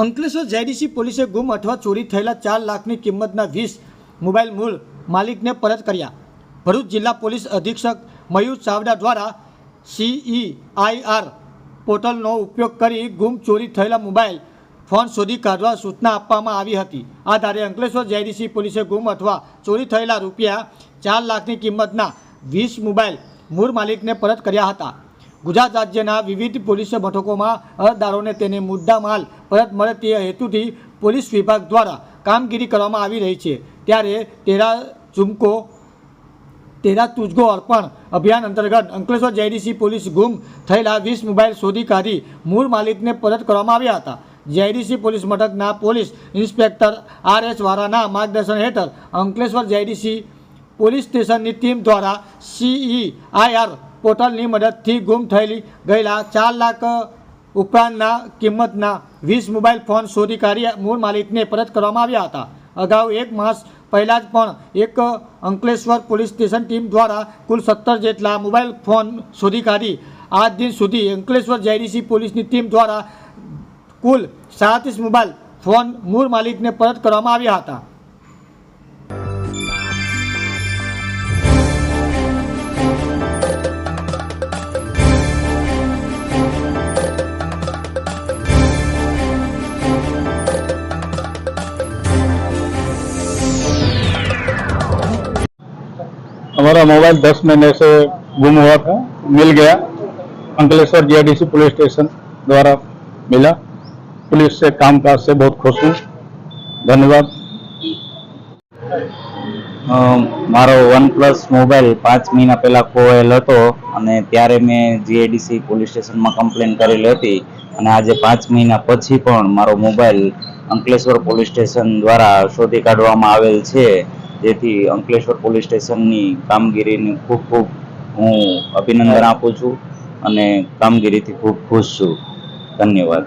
Ankleshwar JDC પોલીસે ગુમ અથવા ચોરી થયેલા ચાર લાખની કિંમતના વીસ મોબાઈલ મૂળ માલિકને પરત કર્યા. ભરૂચ જિલ્લા પોલીસ અધિક્ષક મયુર ચાવડા દ્વારા સીઈઆઈઆર પોર્ટલનો ઉપયોગ કરી ગુમ ચોરી થયેલા મોબાઈલ ફોન શોધી કાઢવા સૂચના આપવામાં આવી હતી. આધારે અંકલેશ્વર જેડીસી પોલીસે ગુમ અથવા ચોરી થયેલા રૂપિયા ચાર લાખની કિંમતના વીસ મોબાઈલ મૂળ માલિકને પરત કર્યા હતા. ગુજરાત રાજ્યના વિવિધ પોલીસ મથકોમાં અરજદારોને તેને મુદ્દા માલ પરત મળે તે હેતુથી પોલીસ વિભાગ દ્વારા કામગીરી કરવામાં આવી રહી છે. ત્યારે તેરા ઝુમકો, તેરા તુજગો અર્પણ અભિયાન અંતર્ગત અંકલેશ્વર જેડીસી પોલીસ ગુમ થયેલા વીસ મોબાઈલ શોધી કાઢી મૂળ માલિકને પરત કરવામાં આવ્યા હતા. જેડીસી પોલીસ મથકના પોલીસ ઇન્સ્પેક્ટર આર એસ વારાના માર્ગદર્શન હેઠળ અંકલેશ્વર જેડીસી પોલીસ સ્ટેશનની ટીમ દ્વારા સીઈઆઈઆર પોર્ટલની મદદથી ગુમ થયેલી ગયેલા ચાર લાખ ઉપરાંતના કિંમતના વીસ મોબાઈલ ફોન શોધી કાઢી મૂળ માલિકને પરત કરવામાં આવ્યા હતા. અગાઉ એક માસ પહેલાં જ પણ એક અંકલેશ્વર પોલીસ સ્ટેશન ટીમ દ્વારા કુલ સત્તર જેટલા મોબાઈલ ફોન શોધી કાઢી. આજ દિન સુધી અંકલેશ્વર જેડીસી પોલીસની ટીમ દ્વારા કુલ સાડત્રીસ મોબાઈલ ફોન મૂળ માલિકને પરત કરવામાં આવ્યા હતા. हमारा मोबाइल दस महीने से गुम हुआ था मिल गया अंकलेश्वर जीआईडीसी पुलिस स्टेशन द्वारा मिला पुलिस से कामकाज से बहुत खुश हूँ धन्यवाद અ, મારો વન પ્લસ મોબાઈલ પાંચ મહિના પહેલા ખોવાયેલ હતો અને ત્યારે મેં જીએડીસી પોલીસ સ્ટેશનમાં કમ્પ્લેન કરેલી હતી અને આજે પાંચ મહિના પછી પણ મારો મોબાઈલ અંકલેશ્વર પોલીસ સ્ટેશન દ્વારા શોધી કાઢવામાં આવેલ છે જેથી અંકલેશ્વર પોલીસ સ્ટેશનની કામગીરીને ખૂબ ખૂબ હું અભિનંદન આપું છું અને કામગીરીથી ખૂબ ખુશ છું. ધન્યવાદ.